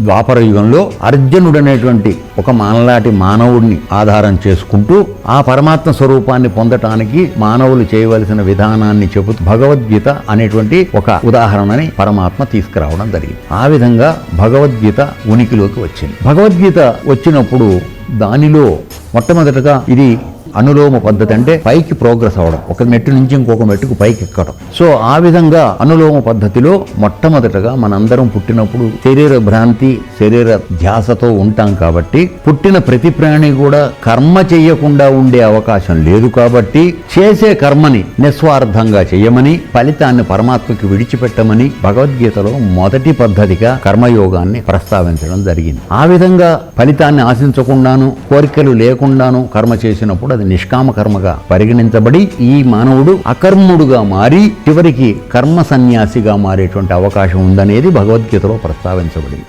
ద్వాపర యుగంలో అర్జునుడు అనేటువంటి ఒక మానలాటి మానవుడిని ఆధారం చేసుకుంటూ ఆ పరమాత్మ స్వరూపాన్ని పొందటానికి మానవులు చేయవలసిన విధానాన్ని చెబుతూ భగవద్గీత అనేటువంటి ఒక ఉదాహరణని పరమాత్మ తీసుకురావడం జరిగింది. ఆ విధంగా భగవద్గీత ఉనికిలోకి వచ్చింది. భగవద్గీత వచ్చినప్పుడు దానిలో మొట్టమొదటగా ఇది అనులోమ పద్ధతి అంటే పైకి ప్రోగ్రెస్ అవ్వడం. ఒక మెట్టు నుంచి ఇంకొక మెట్టుకు పైకి ఎక్కడం. సో ఆ విధంగా అనులోమ పద్ధతిలో మొట్టమొదటగా మనందరం పుట్టినప్పుడు శరీర భ్రాంతి శరీర ధ్యాసతో ఉంటాం కాబట్టి పుట్టిన ప్రతి ప్రాణి కూడా కర్మ చేయకుండా ఉండే అవకాశం లేదు కాబట్టి చేసే కర్మని నిస్వార్థంగా చేయమని ఫలితాన్ని పరమాత్మకి విడిచిపెట్టమని భగవద్గీతలో మొదటి పద్ధతిగా కర్మయోగాన్ని ప్రస్తావించడం జరిగింది. ఆ విధంగా ఫలితాన్ని ఆశించకుండాను కోరికలు లేకుండాను కర్మ చేసినప్పుడు అది నిష్కామ కర్మగా పరిగణించబడి ఈ మానవుడు అకర్ముడుగా మారి చివరికి కర్మ సన్యాసిగా మారేటువంటి అవకాశం ఉందనేది భగవద్గీతలో ప్రస్తావించబడింది.